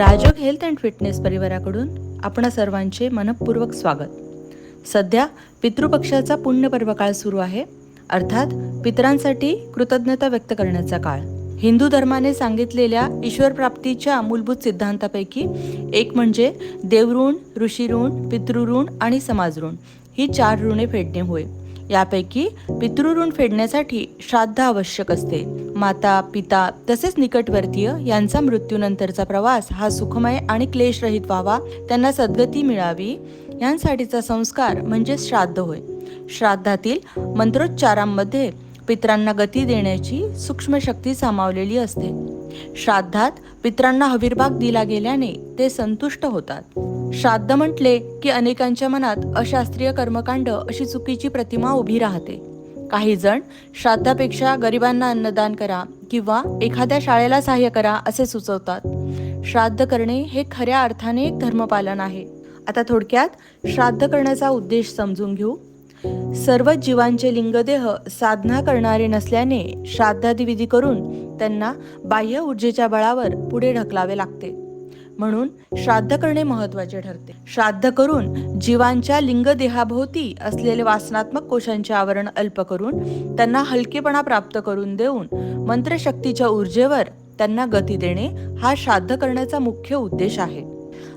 राजोग health and fitness परिवाराकडून आपणा सर्वांचे मनपूर्वक स्वागत. सध्या पितृपक्षाचा पुण्यपर्व काळ सुरू आहे अर्थात पितरांसाठी कृतज्ञता व्यक्त करण्याचा काळ. हिंदू धर्माने सांगितलेल्या ईश्वर प्राप्तीच्या मूलभूत सिद्धांतापैकी एक म्हणजे देवऋण ऋषीऋण पितृऋण आणि समाजऋण. ही चार ऋणे फेडणे होय. यापैकी पितृऋण फेडण्यासाठी श्राद्ध आवश्यक असते. माता पिता तसेच निकटवर्तीय यांचा मृत्यूनंतरचा प्रवास हा सुखमय आणि क्लेशरहित व्हावा त्यांना सद्गती मिळावी यांसाठीचा संस्कार म्हणजे श्राद्ध होय. श्राद्धातील मंत्रोच्चारांमध्ये पितरांना गती देण्याची सूक्ष्म शक्ती सामावलेली असते. श्राद्धात पितरांना हविर्भाग दिला गेल्याने ते संतुष्ट होतात. श्राद्ध म्हटले की अनेकांच्या मनात अशास्त्रीय कर्मकांड अशी चुकीची प्रतिमा उभी राहते. काही जण श्राद्धापेक्षा गरिबांना अन्नदान करा किंवा एखाद्या शाळेला सहाय्य करा असे सुचवतात. श्राद्ध करणे हे खऱ्या अर्थाने एक धर्मपालन आहे. आता थोडक्यात श्राद्ध करण्याचा उद्देश समजून घेऊ. सर्व जीवांचे लिंगदेह साधना करणारे नसल्याने श्राद्धादिविधी करून त्यांना बाह्य ऊर्जेच्या बळावर पुढे ढकलावे लागते. म्हणून श्राद्ध करणे महत्त्वाचे ठरते. श्राद्ध करून जीवांच्या लिंग देहाभोवती असलेले वासनात्मक कोशांचे आवरण अल्प करून त्यांना हलकेपणा प्राप्त करून देऊन मंत्रशक्तीच्या ऊर्जेवर त्यांना गती देणे हा श्राद्ध करण्याचा मुख्य उद्देश आहे.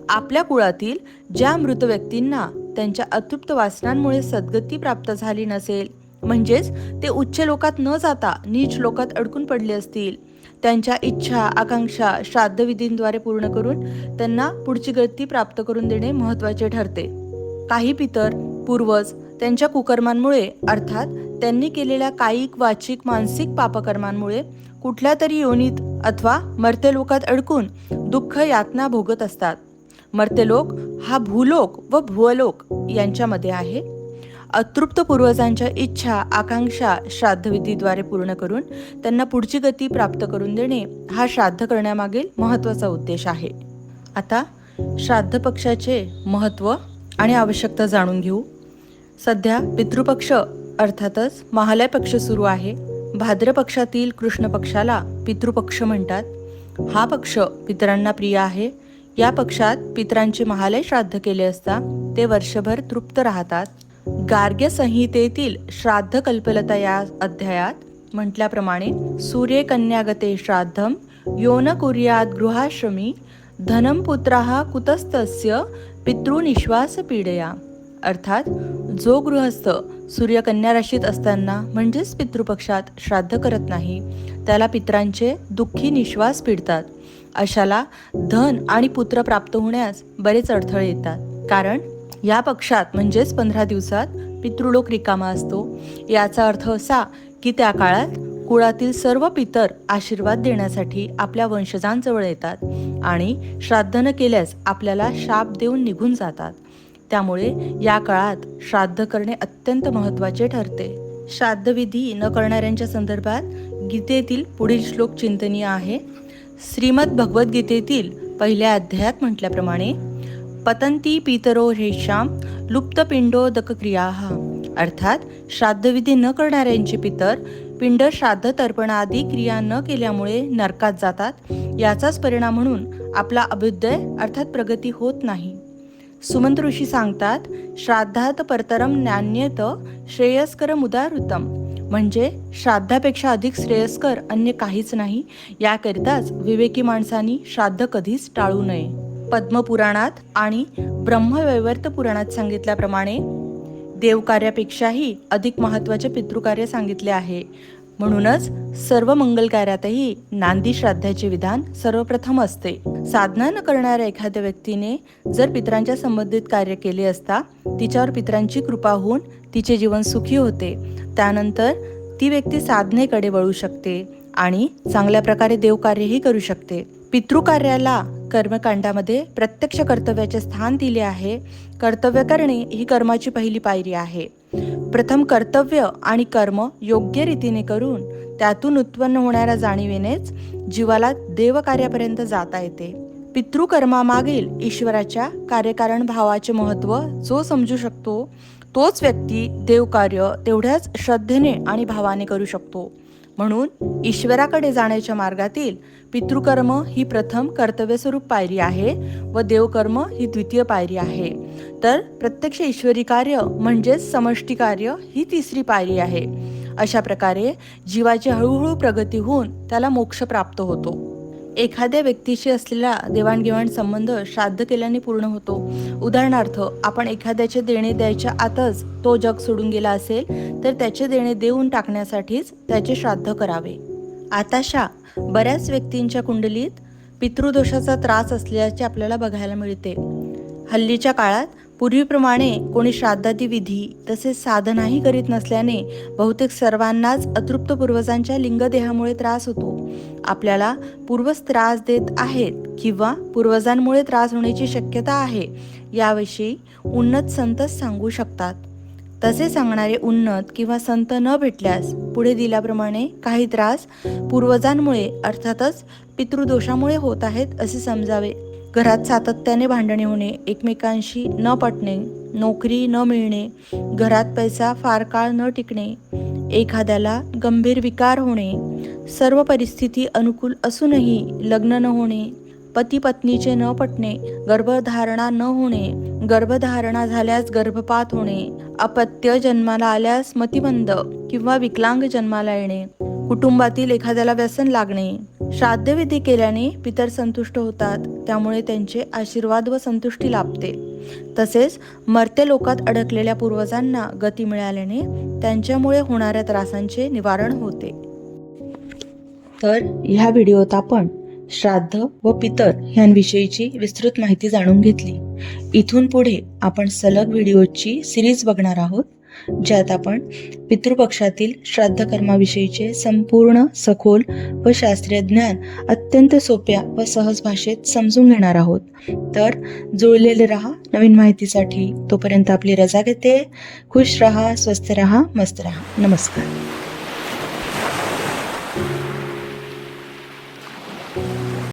आपल्या कुळातील ज्या मृत व्यक्तींना त्यांच्या अतृप्त वासनांमुळे सद्गती प्राप्त झाली नसेल म्हणजेच ते उच्च लोकात न जाता नीच लोकात अडकून पडले असतील त्यांच्या इच्छा आकांक्षा श्राद्धविधींद्वारे पूर्ण करून त्यांना पुढची गती प्राप्त करून देणे महत्त्वाचे ठरते. काही पितर पूर्वज त्यांच्या कुकर्मांमुळे अर्थात त्यांनी केलेल्या कायिक वाचिक मानसिक पापकर्मांमुळे कुठल्या तरी योनीत अथवा मर्त्यलोकात अडकून दुःख यातना भोगत असतात. मर्त्यलोक हा भूलोक व भुवलोक यांच्यामध्ये आहे. अतृप्त पूर्वजांच्या इच्छा आकांक्षा श्राद्धविधीद्वारे पूर्ण करून त्यांना पुढची गती प्राप्त करून देणे हा श्राद्ध करण्यामागील महत्त्वाचा उद्देश आहे. आता श्राद्ध पक्षाचे महत्त्व आणि आवश्यकता जाणून घेऊ. सध्या पितृपक्ष अर्थातच महालय पक्ष सुरू आहे. भाद्र पक्षातील कृष्ण पक्षाला पितृपक्ष म्हणतात. हा पक्ष पितरांना प्रिय आहे. या पक्षात पितरांचे महालय श्राद्ध केले असता ते वर्षभर तृप्त राहतात. गार्ग्य संहितेतील श्राद्ध कल्पलता या अध्यायात म्हटल्याप्रमाणे सूर्यकन्यागते श्राद्धम योन कुर्यात गृहाश्रमी धनम पुत्रा कुतस्तस्य पितृनिश्वास पीडया अर्थात जो गृहस्थ सूर्यकन्या राशीत असताना म्हणजेच पितृपक्षात श्राद्ध करत नाही त्याला पित्रांचे दुःखी निश्वास पिडतात. अशाला धन आणि पुत्र प्राप्त होण्यास बरेच अडथळे येतात. कारण या पक्षात म्हणजेच पंधरा दिवसात पितृलोक रिकामा असतो. याचा अर्थ असा की त्या काळात कुळातील सर्व पितर आशीर्वाद देण्यासाठी आपल्या वंशजांजवळ येतात आणि श्राद्ध न केल्यास आपल्याला शाप देऊन निघून जातात. त्यामुळे या काळात श्राद्ध करणे अत्यंत महत्त्वाचे ठरते. श्राद्धविधी न करणाऱ्यांच्या संदर्भात गीतेतील पुढील श्लोक चिंतनीय आहे. श्रीमद भगवद्गीतेतील पहिल्या अध्यायात म्हटल्याप्रमाणे पतंती पितरो ह्रेषाम लुप्तपिंडोदक क्रिया अर्थात श्राद्धविधी न करणाऱ्यांचे पितर पिंड श्राद्ध तर्पण आदी क्रिया न केल्यामुळे नरकात जातात याचाच परिणाम म्हणून आपला अभ्युदय अर्थात प्रगती होत नाही. सुमंत ऋषी सांगतात श्राद्धात परतरम ज्ञान्यत श्रेयस्कर मुदारुतम म्हणजे श्राद्धापेक्षा अधिक श्रेयस्कर अन्य काहीच नाही याकरिताच विवेकी माणसांनी श्राद्ध कधीच टाळू नये. पद्मपुराणात आणि ब्रह्मवैवर्त पुराणात सांगितल्याप्रमाणे देवकार्यापेक्षाही अधिक महत्त्वाचे पितृकार्य सांगितले आहे. म्हणूनच सर्व मंगल कार्यातही नांदी श्राद्धाचे विधान सर्वप्रथम असते. साधना न करणाऱ्या एखाद्या व्यक्तीने जर पितरांच्या संबंधित कार्य केले असता तिच्यावर पित्रांची कृपा होऊन तिचे जीवन सुखी होते. त्यानंतर ती व्यक्ती साधनेकडे वळू शकते आणि चांगल्या प्रकारे देवकार्यही करू शकते. पितृकार्याला कर्मकांडामध्ये प्रत्यक्ष कर्तव्याचे स्थान दिले आहे. कर्तव्य करणे ही कर्माची पहिली पायरी आहे. प्रथम कर्तव्य आणि कर्म योग्य रीतीने करून त्यातून उत्पन्न होणाऱ्या जाणीवेनेच जीवाला देवकार्यापर्यंत जाता येते. पितृकर्मामागील ईश्वराच्या कार्यकारण भावाचे महत्त्व जो समजू शकतो तोच व्यक्ती देवकार्य तेवढ्याच श्रद्धेने आणि भावाने करू शकतो. म्हणून ईश्वराकडे जाण्याच्या मार्गातील पितृकर्म ही प्रथम कर्तव्यस्वरूप पायरी आहे व देवकर्म ही द्वितीय पायरी आहे. तर प्रत्यक्ष ईश्वरी कार्य म्हणजेच समष्टी कार्य ही तिसरी पायरी आहे. अशा प्रकारे जीवाची हळूहळू प्रगती होऊन त्याला मोक्ष प्राप्त होतो. एखाद्या व्यक्तीशी असलेला देवाणघेवाण संबंध श्राद्ध केल्याने पूर्ण होतो. उदाहरणार्थ आपण एखाद्याचे देणे द्यायच्या आतच तो जग सोडून गेला असेल तर त्याचे देणे देऊन टाकण्यासाठीच त्याचे श्राद्ध करावे. आताशा बऱ्याच व्यक्तींच्या कुंडलीत पितृदोषाचा त्रास असल्याचे आपल्याला बघायला मिळते. हल्लीच्या काळात पूर्वीप्रमाणे कोणी श्राद्धादी विधी तसेच साधनाही करीत नसल्याने बहुतेक सर्वांनाच अतृप्त पूर्वजांच्या लिंगदेहामुळे त्रास होतो. आपल्याला पूर्वज त्रास देत आहेत किंवा पूर्वजांमुळे त्रास होण्याची शक्यता आहे याविषयी उन्नत संतच सांगू शकतात. तसे सांगणारे उन्नत किंवा संत न भेटल्यास पुढे दिल्याप्रमाणे काही त्रास पूर्वजांमुळे अर्थातच पितृदोषामुळे होत आहेत असे समजावे. घरात सातत्याने भांडणे होणे एकमेकांशी न पटणे नोकरी न मिळणे घरात पैसा फार काळ न टिकणे एखाद्याला गंभीर विकार होणे सर्व परिस्थिती अनुकूल असूनही लग्न न होणे पती पत्नीचे न पटणे गर्भधारणा न होणे गर्भधारणा झाल्यास गर्भपात होणे अपत्य जन्माला आल्यास मतिमंद किंवा विकलांग जन्माला येणे कुटुंबातील एखाद्याला व्यसन लागणे श्राद्धविधी केल्याने पितर संतुष्ट होतात. त्यामुळे त्यांचे आशीर्वाद व संतुष्टी लाभते. तसेच मर्त्य लोकात अडकलेल्या पूर्वजांना गती मिळाल्याने त्यांच्यामुळे होणाऱ्या त्रासांचे निवारण होते. तर ह्या व्हिडिओत आपण श्राद्ध व पितर ह्यांविषयीची विस्तृत माहिती जाणून घेतली. इथून पुढे आपण सलग व्हिडिओची सिरीज बघणार आहोत. ज्यात आपण पितृपक्षातील श्राद्धकर्माविषयीचे संपूर्ण सखोल व शास्त्रीय ज्ञान अत्यंत सोप्या व सहज भाषेत समजून घेणार आहोत. तर जुळलेले रहा नवीन माहितीसाठी तोपर्यंत आपली रजा घेते. खुश रहा स्वस्थ रहा मस्त रहा. नमस्कार.